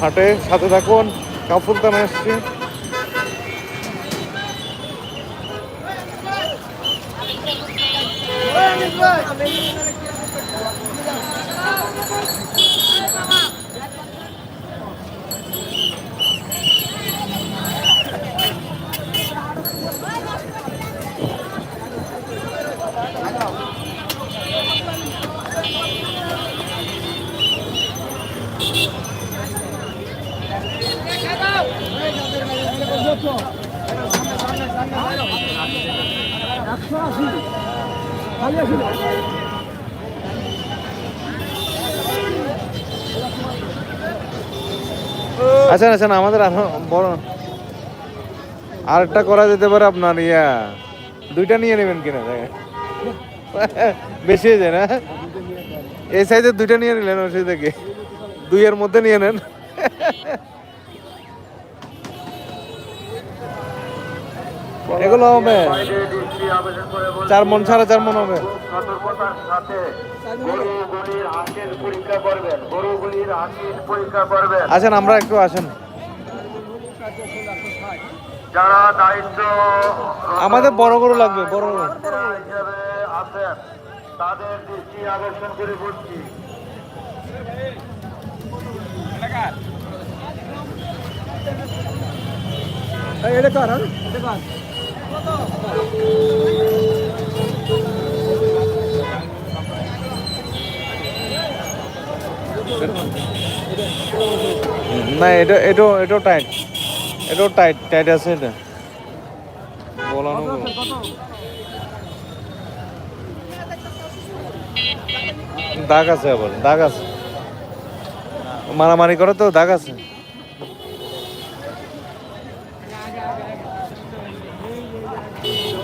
হাটে সাথে থাকুন কাফুলতানা এসছি আচ্ছা আচ্ছা আমাদের আরও বড় আরেকটা করা যেতে পারে আপনার, ইয়া, দুইটা নিয়ে নেবেন কিনা। বেশি হয়ে যায় না? এই সাইজের দুইটা নিয়ে নিলেন ওই সাইজ থেকে দুইয়ের মধ্যে নিয়ে নেন। এগুলো হবে। চার মন সাড়ে চার মন হবে। আসেন, আমরা একটু আসেন। যারা দায়িত্ব আমাদের বড় গরু লাগবে, বড় গরু। তাদের দৃষ্টি আকর্ষণ করে? বলছি না এটা এটাও এটাও টাইট এটাও টাইট টাইট আছে এটা। বলানো দাগ আছে আবার দাগ আছে। মারামারি করে তো দাগ আছে।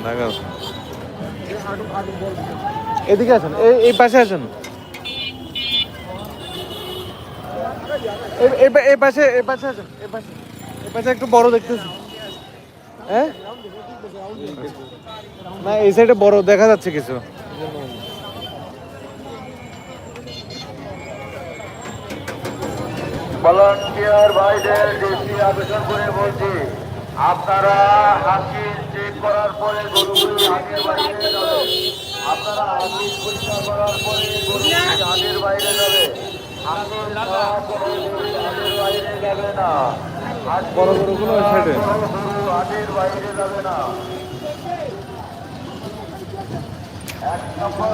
দাগ আছে এদিকে আছেন এই এই পাশে আছেন এই- পাশে এই পাশে আছেন এই পাশে এই পাশে একটু বড় দেখতেছি। হ্যাঁ? না এই সাইডে বড় দেখা যাচ্ছে কিছু। ভলান্টিয়ার ভাইদের দৃষ্টি আকর্ষণ করে বলছি। আপনারা হাসির চেক করার পরে গরুগুলি হাতের বাইরে যাবে। আপনারা হাসির পরীক্ষা করার পরে গরুগুলি হাতের বাইরে যাবে। ছাড়া বড় গরুগুলো গরু হাতের বাইরে যাবে না। এক নম্বর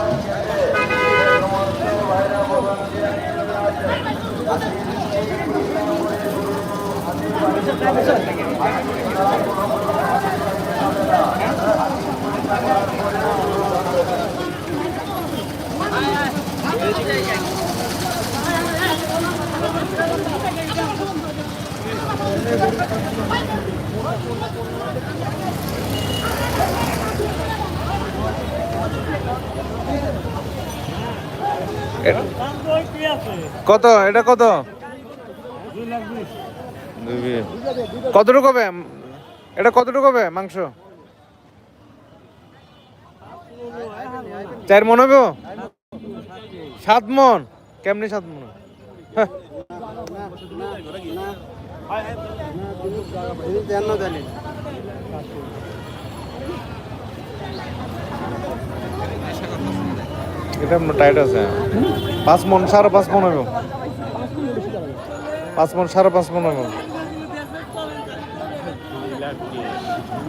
বাইরে কত এটা কত দুই বিঘে। কতটুকু হবে? এটা কতটুকু হবে মাংস? চার মন হবে সাত মন। কেমনি সাত মন? হ্যাঁ। এটা টাইট আছে। পাঁচ মন, সাড়ে পাঁচ মন হবে পাঁচ মন, সাড়ে পাঁচ মন হবে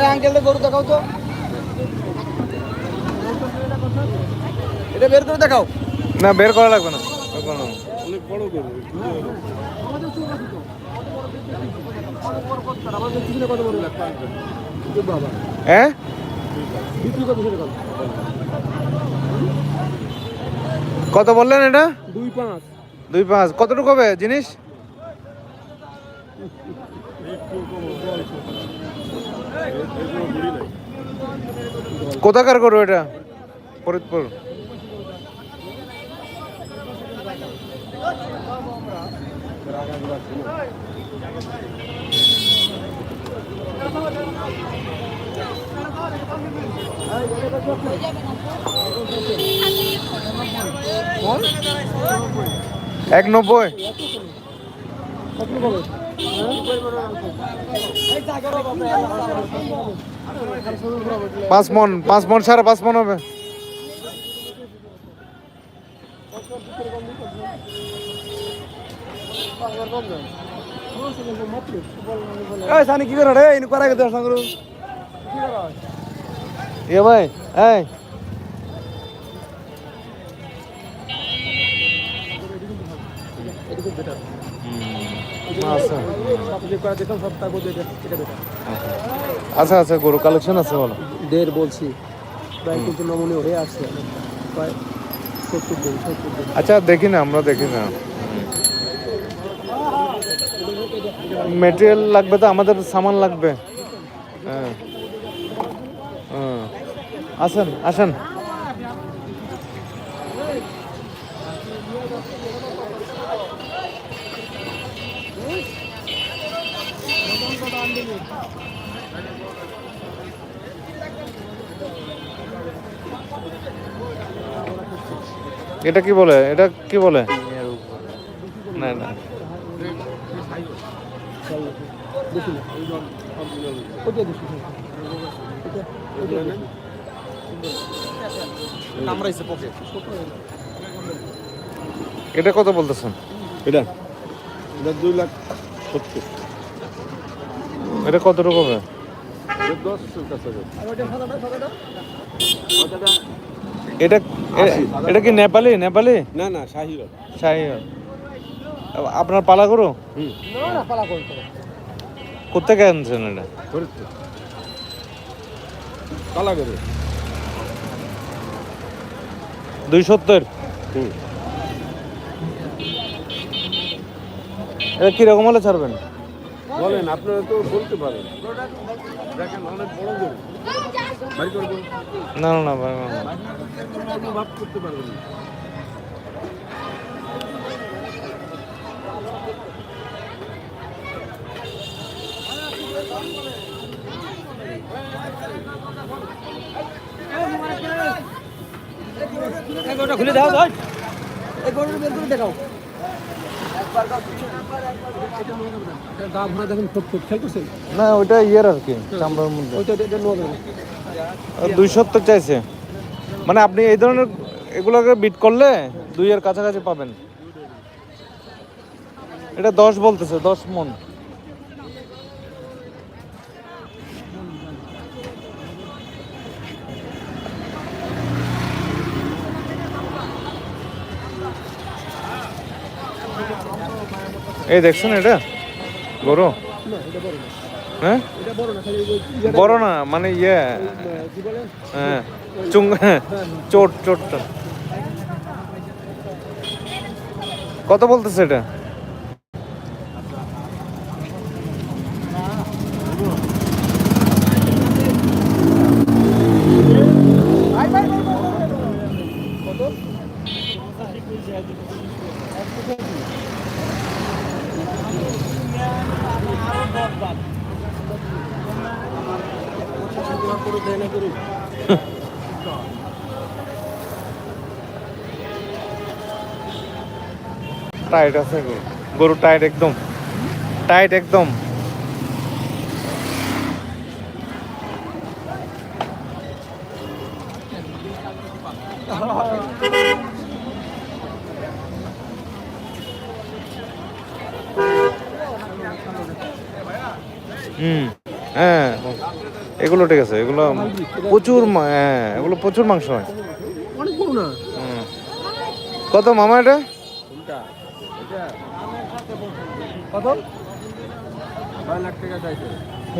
এই আঙ্কেল গরু দেখাও তো। এটা বের করে দেখাও। না বের করা লাগবে না। বড় হ্যাঁ? কত বললেন এটা? দুই পাঁচ। দুই পাঁচ। কতটুকু হবে জিনিস? কোথাকার করো এটা? ফরিদপুর। এক নব্বই? পাঁচ মন পাঁচ মন সাড়ে পাঁচ মন হবে। কি করে রে? ইনি করা গেছে সঙ্গে এ ভাই এই। এটা আচ্ছা। আচ্ছা গরু কালেকশন আছে বলো। দেড় বলছি। প্রায় কিন্তু নমনীয় হয়ে আসছে। প্রায় সত্তর দিন সত্তর দিন। আচ্ছা দেখি না আমরা দেখি না। মেটেরিয়াল লাগবে তো আমাদের সামান লাগবে। হ্যাঁ। হ্যাঁ। আসেন আসেন। এটা কি বলে? এটা কি বলে? না না। এটা কত বলতেছেন? এটা? এটা দুই লাখ সত্তর। এটা কতটুকু হবে এটা এটা কি নেপালি নেপালি? না না শাহি শাহি আপনার পালা করো কোথেকে আনছেন এটা? কালা করে দুই সত্তর? হুম। এটা কীরকম হলে ছাড়বেন? বলেন আপনারা তো বলতে পারেন। দেখেন অনেক বড় গরু। বাড়ি করব না না না করতে পারবেন না। খুলে দাও এই গরুটা বের করে দেখাও। না ওইটা ইয়ের আর কি চামড়ার মধ্যে। ওইটা এটা দুই সত্তর চাইছে। মানে আপনি এই ধরনের এগুলোকে বিট করলে দুইয়ের কাছাকাছি পাবেন। এটা দশ বলতেছে দশ মন। এই দেখছেন এটা? বড় হ্যাঁ? বড় না মানে ইয়ে হ্যাঁ চুং চোট, চোটটা। কত বলতেছে এটা? টাইট আছে গরু টাইট একদম। টাইট একদম। হুম হ্যাঁ। এগুলো ঠিক আছে। প্রচুর মা- হ্যাঁ এগুলো প্রচুর মাংস হয়। অনেক গরু না? কত মামা এটা? কোনটা এটা কত? লাখ টাকা চাইছে।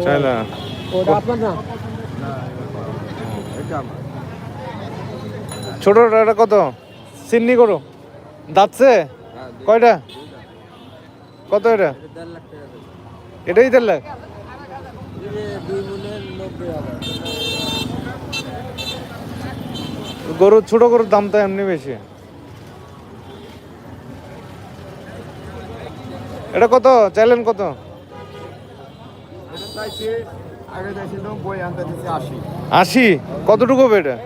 চাইলা ওটা আপনার না? আমার। ছোটটা কত? সিন্নি করো দাঁতছে? কয়টা? কত এটা? এটাই দেড় লাখ দুই মনের নব্বই হাজার গরুর ছোট গরুর দাম তো এমনি বেশি। এটা কত? চাইলেন কত? আশি। কতটুকু হবে এটা?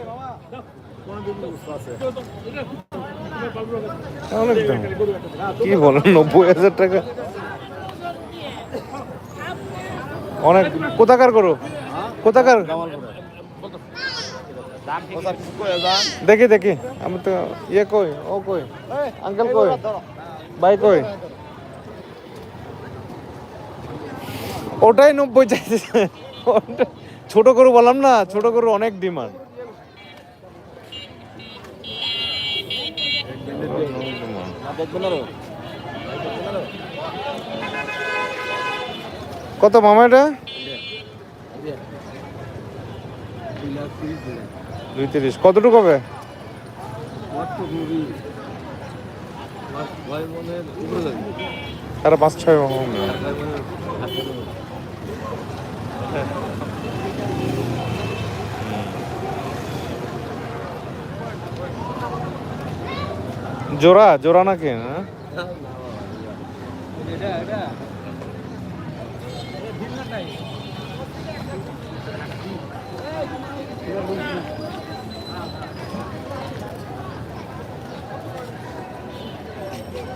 কি বলেন নব্বই হাজার টাকা? অনেক। কোথাকার করো কোথাকার? দেখি দেখি। আমি তো ইয়ে কই ও কই? আঙ্কেল কই? ভাই কই? ওটাই নব্বই চাইছে। ছোট গরু বললাম না ছোট গরু অনেক ডিমান্ড। কত মামা এটা? দুই তিরিশ। কতটুকু হবে? তারা পাঁচ ছয়। জোড়া? জোড়া নাকি? না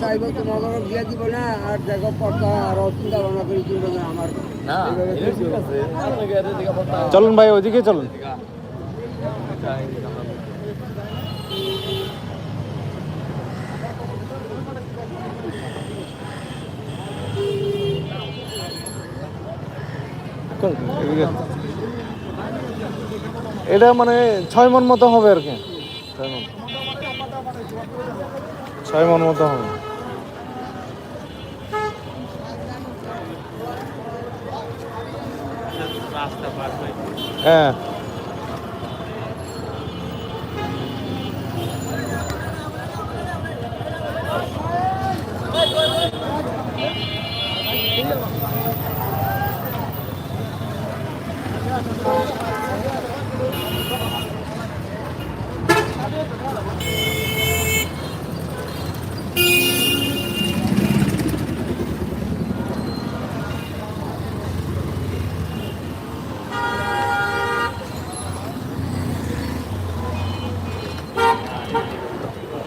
চাইব তোমাদের দিয়ে দিব। না আর দেখো পড়তা আর চিন্তা ভাবনা করে কিনবো না আমার। চলুন ভাই ওইদিকে চলুন চল, এদিকে। এটা মানে ছয় মন মতো হবে আর কি। ছয় মন। ছয় মন মতো হবে। হ্যাঁ।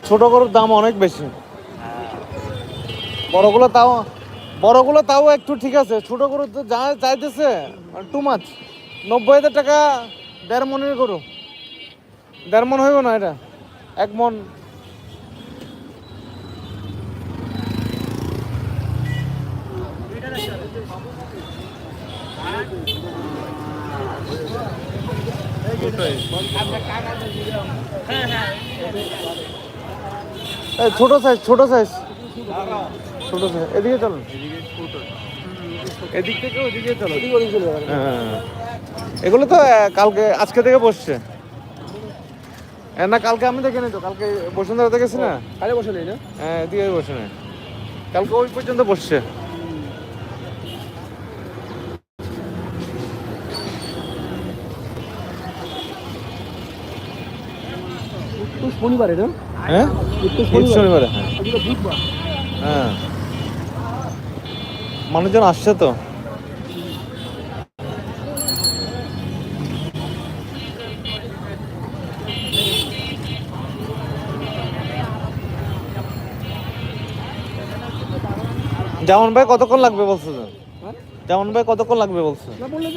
ছোট গরুর দাম অনেক বেশি। বড়গুলো তাও বড়গুলো তাও একটু ঠিক আছে। ছোট গরু তো যা চাইতেছে টু মাছ নব্বই হাজার টাকা দেড় মনের গরু। দেড় মন হইব না এটা। এক মন। ছোট সাইজ ছোট সাইজ ছোট এদিকে চলো। এদিক থেকে ওদিকে চলো। হ্যাঁ। এগুলো তো কালকে আজকে থেকে বসছে। না কালকে আমি দেখে তো। কালকে বসুন্ধরাতে গেছি না? কালে বসে নেই না? হ্যাঁ এদিকে বসে নেই। কালকে ওই পর্যন্ত বসছে। হ্যাঁ? শনিবারে হ্যাঁ? শনিবারে হ্যাঁ। হ্যাঁ। মানুষজন আসছে তো যেমন ভাই কতক্ষণ লাগবে বলছো যে? হ্যাঁ? যেমন ভাই কতক্ষণ লাগবে বলছো না বললে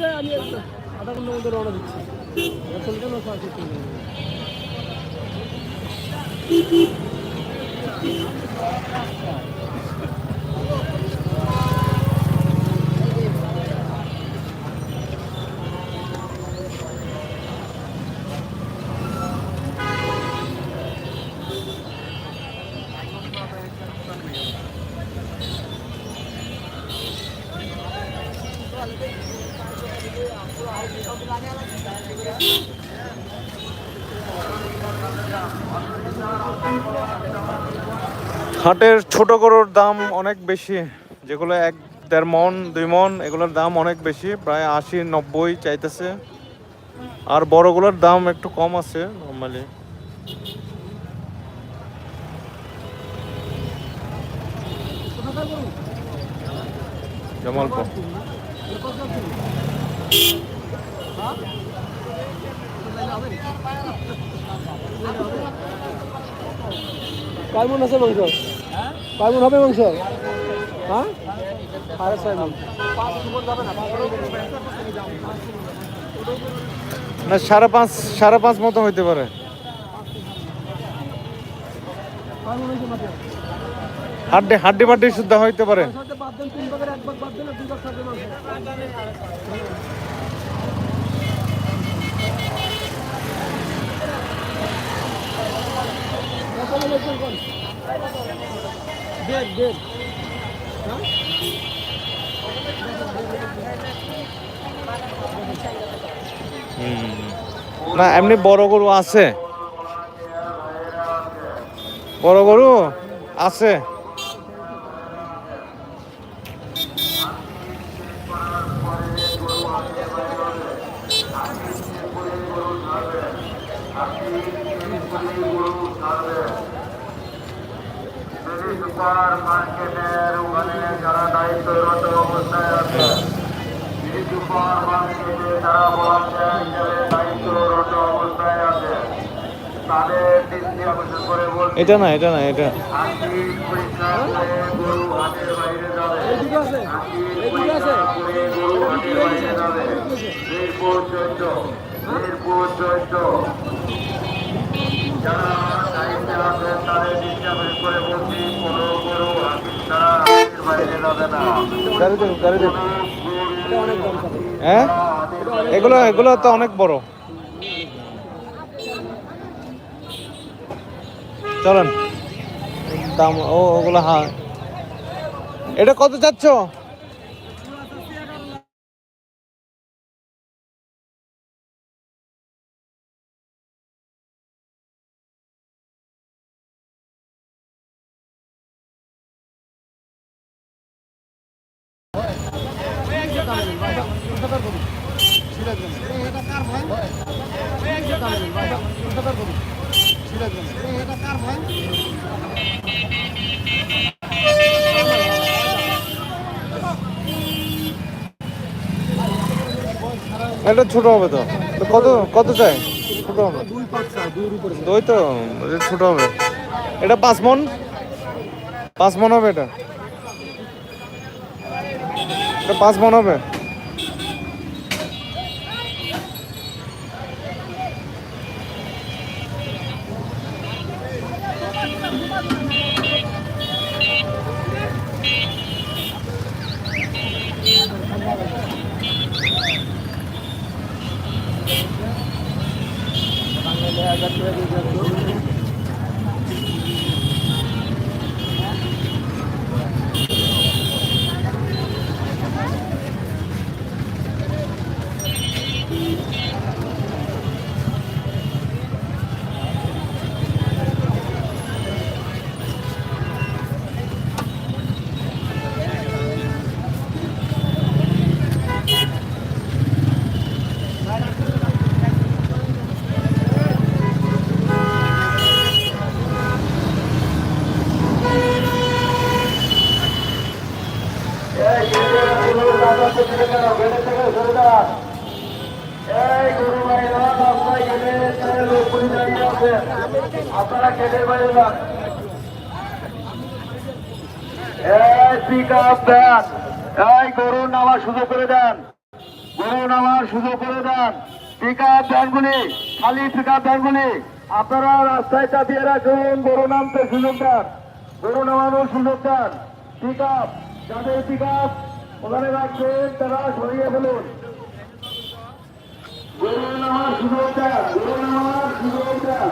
হাটের ছোট গরুর দাম অনেক বেশি, যেগুলো এক দেড় মন, দুই মন, এগুলোর দাম অনেক বেশি, প্রায় আশি, নব্বই চাইতেছে। আর বড়গুলোর দাম একটু কম আছে নর্মালি কয় মন আছে মাংস কয় মন হবে মাংস? হ্যাঁ? সাড়ে ছয় মন। না সাড়ে পাঁচ সাড়ে পাঁচ মতো হইতে পারে। হাড্ডি হাড্ডি বাড্ডি শুদ্ধ হইতে পারে সাথে বাদ দেন তিন ভাগের এক ভাগ বাদ দেন আর দুই ভাগ সাথে মাংস কত বলেছেন কোন দেড় দেড় হ্যাঁ না এমনি বড় গরু আছে। বড় গরু আছে। সুপার মার্কেটের ওখানে যারা দায়িত্বরত অবস্থায় আছে সুপার মার্কেটে যারা বলাচ্ছেন দায়িত্বরত অবস্থায় আছে তাদের দৃষ্টি আকর্ষণ করে বলছি। এটা না এটা না এটা। পরীক্ষা করে গরু হাটের বাইরে যাবে। এদিকে আছে করে গরু হাটের বাইরে যাবে। মিরপুর চোদ্দ মিরপুর চোদ্দ যারা দায়িত্বে তাদের দৃষ্টি করে বলছি কোনো গরু হাতির ছাড়া হাটের বাইরে যাবে না। গাড়ি দেখুন গাড়ি দেখুন এটা অনেক দাম থাকে। হ্যাঁ? এগুলো এগুলো তো অনেক বড়। চলেন। দাম ও ওগুলো হ্যাঁ এটা কত চাচ্ছ? এটা ছোট হবে তো। কত কত চাই? ছোট হবে। দুই তো ছোট হবে। এটা পাঁচ মন? পাঁচ মন হবে এটা? এটা পাঁচ মন হবে? আপনারা দেন। এই গরু নামার সুযোগ করে দেন। গরু নামার সুযোগ করে দেন। পিক আপ ভ্যানগুলি খালি পিক আপ ভ্যানগুলি আপনারা রাস্তায় চাপিয়ে রাখুন। গরু নামতে সুযোগ দেন। গরু নামানোর সুযোগ দেন। পিক আপ যাদের পিক আপ ওখানে রাখবেন, তারা সরিয়ে ফেলুন। গরু নামার সুযোগ দেন। গরু নামার সুযোগ দেন।